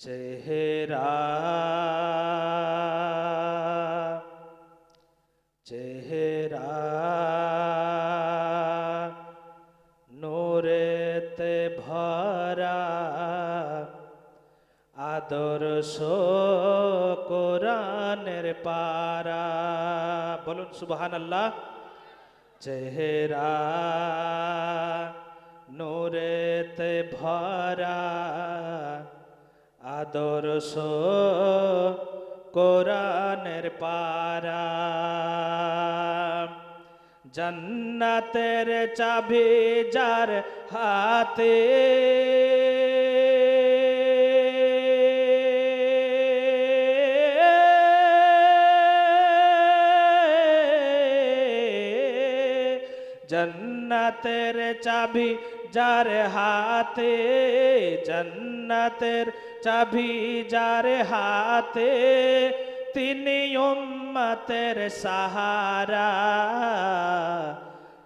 চেহারা চেহারা নূরেতে ভরা আদর্শ কোরআনের পারা। বলুন সুবহান আল্লাহ চেহারা নূরেতে ভরা আদর্শ কোরআনের পারা। জন্নতের চাবি যার হাতে জন্নতের চাবি যার হাতে জন্নতের চাবি, যার হাতে তিনি উম্মতের সাহারা।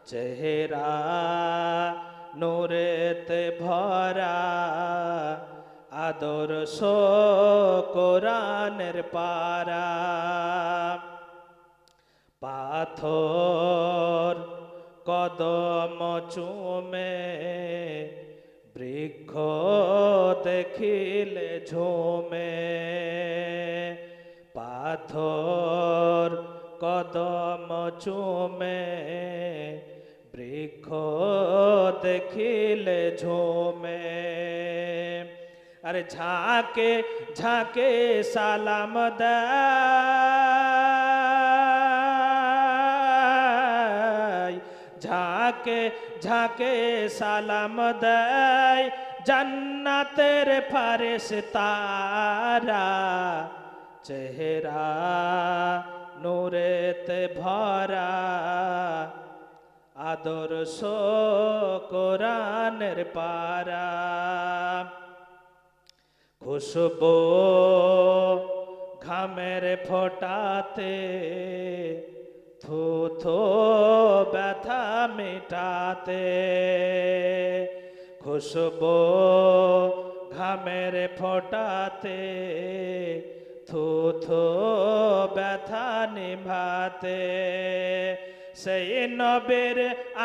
চেহারা নূরেতে ভরা, আদর্শ কোরআনের পারা। পাথর কদম চুমে, বৃক্ষ দেখিলে ঝুমে। পাথর কদম চুমে, বৃক্ষ দেখিলে ঝুমে। আরে ঝাঁকে ঝাঁকে সালাম দেয়। ঝাঁকে ঝাঁকে সালাম দেয় জান্নাতের ফারেস তারা চেহারা নূরেতে ভরা আদর্শ কোরআনের পারা খুশবো ঘামের ফোটাতে থু থু ব্যথা মেটাতে। খুশবো ঘামের ফোটাতে থু থু ব্যথা নিভাতে। সেই নবের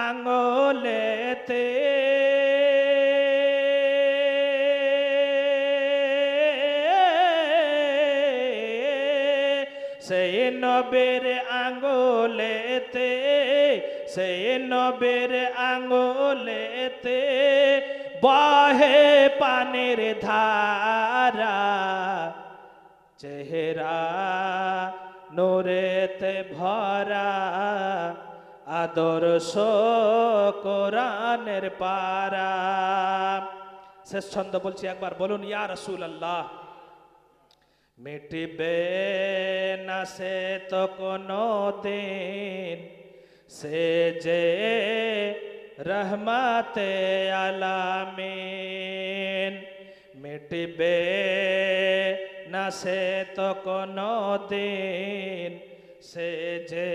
আঙুলেতে সেই নবের আঙ্গুলেতে সেই নবের আঙ্গুলেতে বহে পানির ধারা। চেহারা নূরেতে ভরা, আদর্শ কোরআনের পারা। শেষ ছন্দ বলছি একবার বলুন, ইয়া রসুল আল্লাহ মিটিবে না সে তো কোনো দিন সে যে রহমাতে আলামিন। মিটিবে না সে তো কোনো দিন। সে যে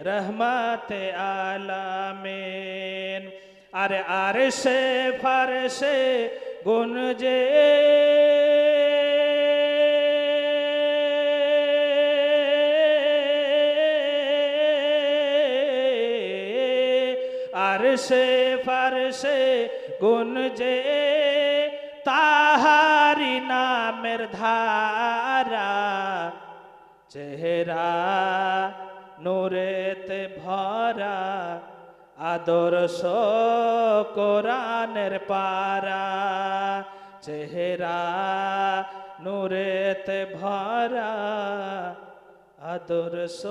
রহমাতে আলামিন। আরে আরে সে ফারসে গুনজে আর সে ফারসে গুনজে তাহারি নামের ধারা। চেহারা নূরেতে ভরা, আদর্শ কোরআনের পারা। চেহারা নূরেতে ভরা, আদর্শ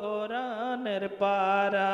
কোরআনের পারা।